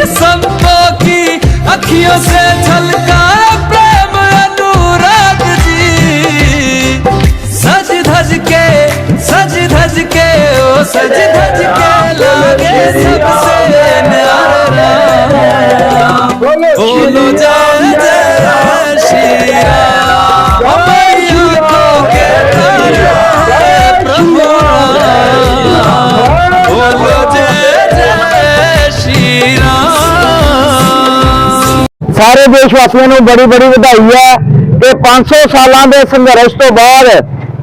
जिसम की अखियों से ਸਾਰੇ ਦੇਸ਼ ਵਾਸੀਆਂ ਨੂੰ ਬੜੀ ਬੜੀ ਵਧਾਈ ਹੈ ਕਿ 500 ਸਾਲਾਂ ਦੇ ਸੰਘਰਸ਼ ਤੋਂ ਬਾਅਦ,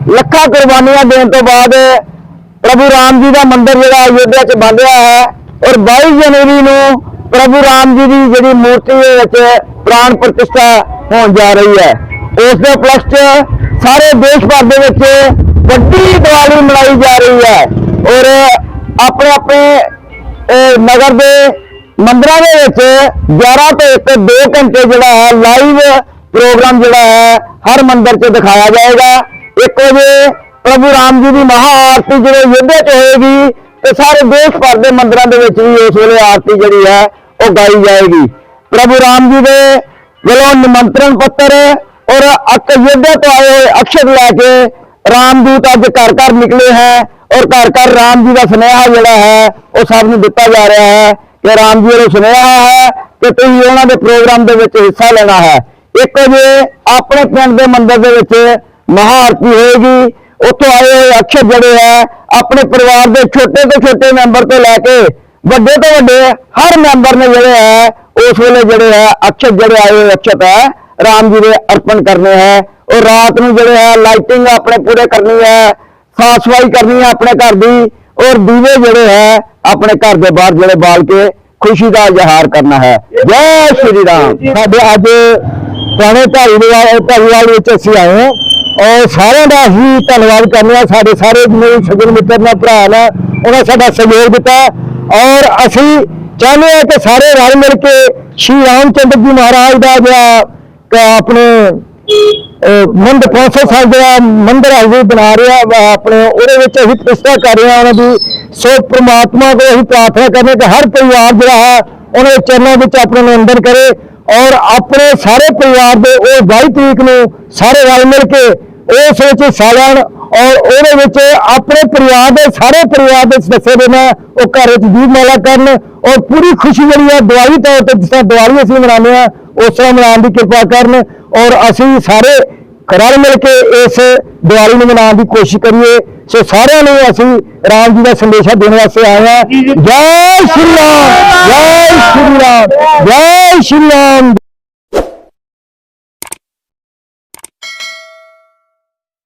ਲੱਖਾਂ ਕੁਰਬਾਨੀਆਂ ਦੇਣ ਤੋਂ ਬਾਅਦ ਪ੍ਰਭੂ ਰਾਮ ਜੀ ਦਾ ਮੰਦਿਰ ਜਿਹੜਾ ਅਯੋਧਿਆ 'ਚ ਬਣ ਰਿਹਾ ਹੈ ਔਰ 22 ਜਨਵਰੀ ਨੂੰ ਪ੍ਰਭੂ ਰਾਮ ਜੀ ਦੀ ਜਿਹੜੀ ਮੂਰਤੀ ਦੇ ਵਿੱਚ ਪ੍ਰਾਣ ਪ੍ਰਤਿਸ਼ਠਾ ਹੋਣ ਜਾ ਰਹੀ ਹੈ। ਉਸ ਦੇ ਉਪਲਕਸ਼ 'ਚ ਸਾਰੇ ਦੇਸ਼ ਭਰ ਦੇ ਵਿੱਚ ਵੱਡੀ ਦੀਵਾਲੀ ਮਨਾਈ ਜਾ ਰਹੀ ਹੈ ਔਰ ਆਪਣੇ ਆਪਣੇ ਨਗਰ ਦੇ ਮੰਦਰਾਂ ਦੇ ਵਿੱਚ 11 ਤੋਂ 1 2 ਘੰਟੇ ਜਿਹੜਾ ਹੈ ਲਾਈਵ ਪ੍ਰੋਗਰਾਮ ਜਿਹੜਾ ਹੈ ਹਰ ਮੰਦਰ 'ਚ ਦਿਖਾਇਆ ਜਾਏਗਾ। 1 ਵਜੇ ਪ੍ਰਭੂ ਰਾਮ ਜੀ ਦੀ ਮਹਾ ਆਰਤੀ ਜਿਹੜੇ ਯੁੱਧੇ 'ਚ ਹੋਏਗੀ, ਤੇ ਸਾਰੇ ਦੇਸ਼ ਭਰ ਦੇ ਮੰਦਰਾਂ ਦੇ ਵਿੱਚ ਵੀ ਉਸ ਵੇਲੇ ਆਰਤੀ ਜਿਹੜੀ ਹੈ ਉਹ ਗਾਈ ਜਾਏਗੀ। ਪ੍ਰਭੂ ਰਾਮ ਜੀ ਦੇ ਵੱਲੋਂ ਨਿਮੰਤਰਣ ਪੱਤਰ ਔਰ ਅਕ ਯੁੱਧੇ ਤੋਂ ਆਏ ਹੋਏ ਅਕਸ਼ਰ ਲੈ ਕੇ ਰਾਮਦੂਤ ਅੱਜ ਘਰ ਘਰ ਨਿਕਲੇ ਹੈ ਔਰ ਘਰ ਘਰ ਰਾਮ ਜੀ ਦਾ ਸੁਨੇਹਾ ਜਿਹੜਾ ਹੈ ਉਹ ਸਭ ਨੂੰ ਦਿੱਤਾ ਜਾ ਰਿਹਾ ਹੈ। ਕਿ ਰਾਮ ਜੀ ਦਾ ਸੁਨੇਹਾ ਹੈ ਕਿ ਤੁਸੀਂ ਉਹਨਾਂ ਦੇ ਪ੍ਰੋਗਰਾਮ ਦੇ ਵਿੱਚ ਹਿੱਸਾ ਲੈਣਾ ਹੈ। ਇੱਕ ਜੇ ਆਪਣੇ ਪਿੰਡ ਦੇ ਮੰਦਿਰ ਦੇ ਵਿੱਚ ਮਹਾਆਰਤੀ ਹੋਏਗੀ। ਉੱਥੋਂ ਆਏ ਹੋਏ ਅਕਸ਼ਰ ਜਿਹੜੇ ਹੈ, ਆਪਣੇ ਪਰਿਵਾਰ ਦੇ ਛੋਟੇ ਤੋਂ ਛੋਟੇ ਮੈਂਬਰ ਤੋਂ ਲੈ ਕੇ ਵੱਡੇ ਤੋਂ ਵੱਡੇ ਹਰ ਮੈਂਬਰ ਨੇ ਜਿਹੜੇ ਹੈ, ਉਸ ਵੇਲੇ ਜਿਹੜੇ ਹੈ, ਅਕਸ਼ਰ ਜਿਹੜੇ ਆਏ ਹੋਏ ਅਕਸ਼ਰ ਹੈ, ਰਾਮ ਜੀ ਦੇ ਅਰਪਣ ਕਰਨੇ ਹੈ। ਔਰ ਰਾਤ ਨੂੰ ਜਿਹੜੇ ਹੈ, ਲਾਈਟਿੰਗ ਆਪਣੇ ਪੂਰੇ ਕਰਨੀ ਹੈ, ਸਾਫ਼ ਸਫ਼ਾਈ ਕਰਨੀ ਹੈ ਆਪਣੇ ਘਰ ਦੀ। ਔਰ ਦੀਵੇ ਜਿਹੜੇ ਹੈ ਆਪਣੇ ਘਰ ਦੇ ਬਾਹਰ ਜਿਹੜੇ ਬਾਲ ਕੇ ਖੁਸ਼ੀ ਦਾ ਇਜ਼ਹਾਰ ਕਰਨਾ ਹੈ। ਜੈ ਸ਼੍ਰੀ ਰਾਮ। ਸਾਡੇ ਅੱਜ ਪੁਰਾਣੇ ਢਾਈਵਾਲ ਢਾਈਵਾਲ ਵਿੱਚ ਅਸੀਂ ਆਏ ਹਾਂ। ਔਰ ਸਾਰਿਆਂ ਦਾ ਹੀ ਧੰਨਵਾਦ ਕਰਨੇ ਆ ਸਾਡੇ ਸਾਰੇ ਮੇਰੇ ਸੱਜਣ ਮਿੱਤਰ ਨੇ, ਭਰਾ ਨੇ, ਉਹਨਾਂ ਸਾਡਾ ਸਹਿਯੋਗ ਦਿੱਤਾ। ਔਰ ਅਸੀਂ ਚਾਹੁੰਦੇ ਹਾਂ ਕਿ ਸਾਰੇ ਰਲ ਮਿਲ ਕੇ ਸ਼੍ਰੀ ਰਾਮ ਚੰਦਰ ਜੀ ਮਹਾਰਾਜ ਦਾ ਜਿਹੜਾ ਆਪਣੇ ਮੰਦ 500 ਸਾਲ ਜਿਹੜਾ ਮੰਦਰ ਅਸੀਂ ਬਣਾ ਰਿਹਾ ਵਾ। ਆਪਣੇ ਉਹਦੇ ਵਿੱਚ ਅਸੀਂ ਪ੍ਰਤਿਸ਼ਠਾ ਕਰ ਰਹੇ ਹਾਂ। ਉਹਨਾਂ ਦੀ ਸੋ ਪ੍ਰਮਾਤਮਾ ਕੋਲ ਅਸੀਂ ਪ੍ਰਾਰਥਨਾ ਕਰਨੇ ਕਿ ਹਰ ਪਰਿਵਾਰ ਜਿਹੜਾ ਹੈ ਉਹਨਾਂ ਚਰਨਾਂ ਵਿੱਚ ਆਪਣਾ ਨੂੰ ਕਰੇ ਔਰ ਆਪਣੇ ਸਾਰੇ ਪਰਿਵਾਰ ਦੇ ਉਹ 22 ਤਰੀਕ ਨੂੰ ਸਾਰੇ ਰਲ ਮਿਲ ਕੇ ਉਸ ਵਿੱਚ ਹਿੱਸਾ ਲੈਣ ਔਰ ਉਹਦੇ ਵਿੱਚ ਆਪਣੇ ਪਰਿਵਾਰ ਦੇ ਸਾਰੇ ਪਰਿਵਾਰ ਦੇ ਸਦੱਸੇ ਦੇ ਨਾਲ ਉਹ ਘਰ ਵਿੱਚ ਦੀਪਮਾਲਾ ਕਰਨ ਔਰ ਪੂਰੀ ਖੁਸ਼ੀ ਜਿਹੜੀ ਹੈ ਦਿਵਾਲੀ ਤੌਰ ਤੇ ਜਿਸ ਤਰ੍ਹਾਂ ਦੀਵਾਲੀ ਅਸੀਂ ਮਨਾਉਂਦੇ ਆ ਉਸ ਤਰ੍ਹਾਂ ਮਨਾਉਣ ਦੀ ਕਿਰਪਾ ਕਰਨ ਔਰ ਅਸੀਂ ਸਾਰੇ ਰਲ ਮਿਲ ਕੇ ਇਸ ਦੀਵਾਲੀ ਨੂੰ ਮਨਾਉਣ ਦੀ ਕੋਸ਼ਿਸ਼ ਕਰੀਏ। ਸੋ ਸਾਰਿਆਂ ਨੂੰ ਅਸੀਂ ਰਾਮ ਜੀ ਦਾ ਸੰਦੇਸ਼ਾ ਦੇਣ ਵਾਸਤੇ ਆਏ ਹਾਂ। ਜੈ ਸ਼੍ਰੀ ਰਾਮ, ਜੈ ਸ਼੍ਰੀ ਰਾਮ, ਜੈ ਸ਼੍ਰੀ ਰਾਮ।